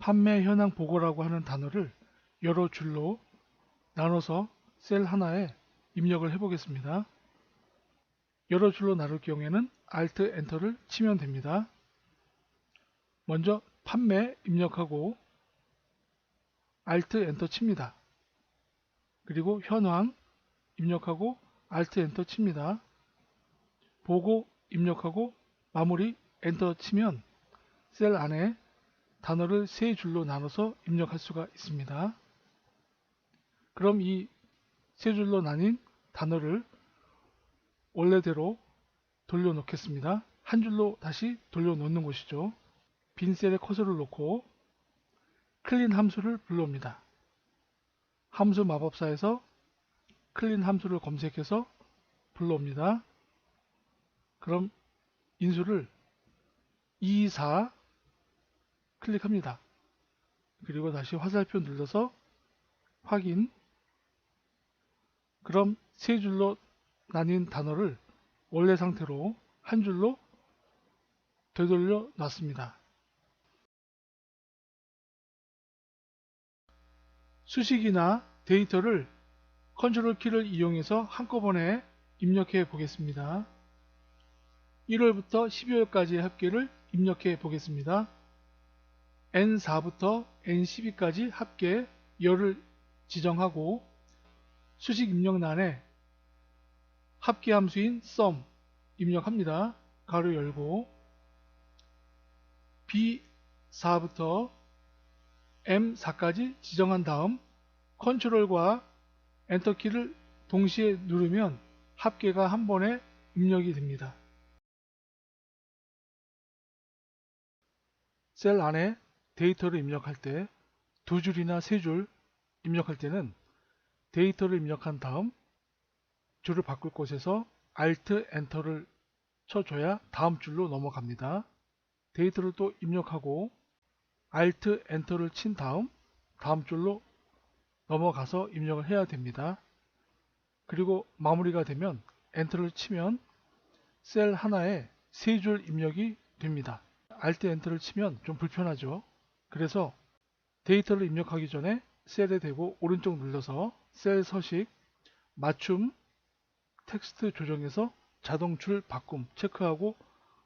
판매 현황 보고라고 하는 단어를 여러 줄로 나눠서 셀 하나에 입력을 해 보겠습니다. 여러 줄로 나눌 경우에는 Alt 엔터를 치면 됩니다. 먼저 판매 입력하고 Alt 엔터 칩니다. 그리고 현황 입력하고 Alt 엔터 칩니다. 보고 입력하고 마무리 엔터 치면 셀 안에 단어를 세 줄로 나눠서 입력할 수가 있습니다. 그럼 이 세 줄로 나뉜 단어를 원래대로 돌려놓겠습니다. 한 줄로 다시 돌려놓는 것이죠. 빈 셀에 커서를 놓고 클린 함수를 불러옵니다. 함수 마법사에서 클린 함수를 검색해서 불러옵니다. 그럼 인수를 2, 4 클릭합니다. 그리고 다시 화살표 눌러서 확인 그럼 세 줄로 나뉜 단어를 원래 상태로 한 줄로 되돌려 놨습니다. 수식이나 데이터를 컨트롤 키를 이용해서 한꺼번에 입력해 보겠습니다. 1월부터 12월까지의 합계를 입력해 보겠습니다. N4부터 N12까지 합계 열을 지정하고 수식 입력란에 합계 함수인 sum 입력합니다. 가로 열고 B4부터 M4까지 지정한 다음 컨트롤과 엔터키를 동시에 누르면 합계가 한 번에 입력이 됩니다. 셀 안에 데이터를 입력할 때 두 줄이나 세 줄 입력할 때는 데이터를 입력한 다음 줄을 바꿀 곳에서 Alt 엔터를 쳐줘야 다음 줄로 넘어갑니다. 데이터를 또 입력하고 Alt 엔터를 친 다음 다음 줄로 넘어가서 입력을 해야 됩니다. 그리고 마무리가 되면 엔터를 치면 셀 하나에 세 줄 입력이 됩니다. Alt 엔터를 치면 좀 불편하죠. 그래서 데이터를 입력하기 전에 셀에 대고 오른쪽 눌러서 셀 서식 맞춤 텍스트 조정에서 자동 줄 바꿈 체크하고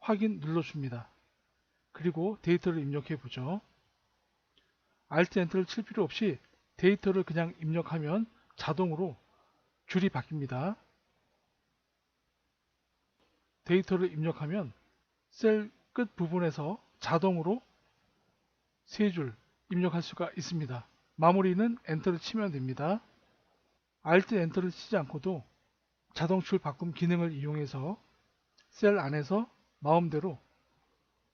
확인 눌러줍니다. 그리고 데이터를 입력해 보죠. Alt 엔터를 칠 필요 없이 데이터를 그냥 입력하면 자동으로 줄이 바뀝니다. 데이터를 입력하면 셀 끝 부분에서 자동으로 세 줄 입력할 수가 있습니다. 마무리는 엔터를 치면 됩니다. Alt 엔터를 치지 않고도 자동출 바꿈 기능을 이용해서 셀 안에서 마음대로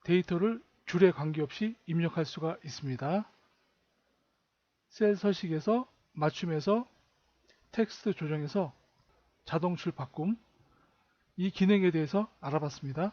데이터를 줄에 관계없이 입력할 수가 있습니다. 셀 서식에서 맞춤에서 텍스트 조정에서 자동출 바꿈 이 기능에 대해서 알아봤습니다.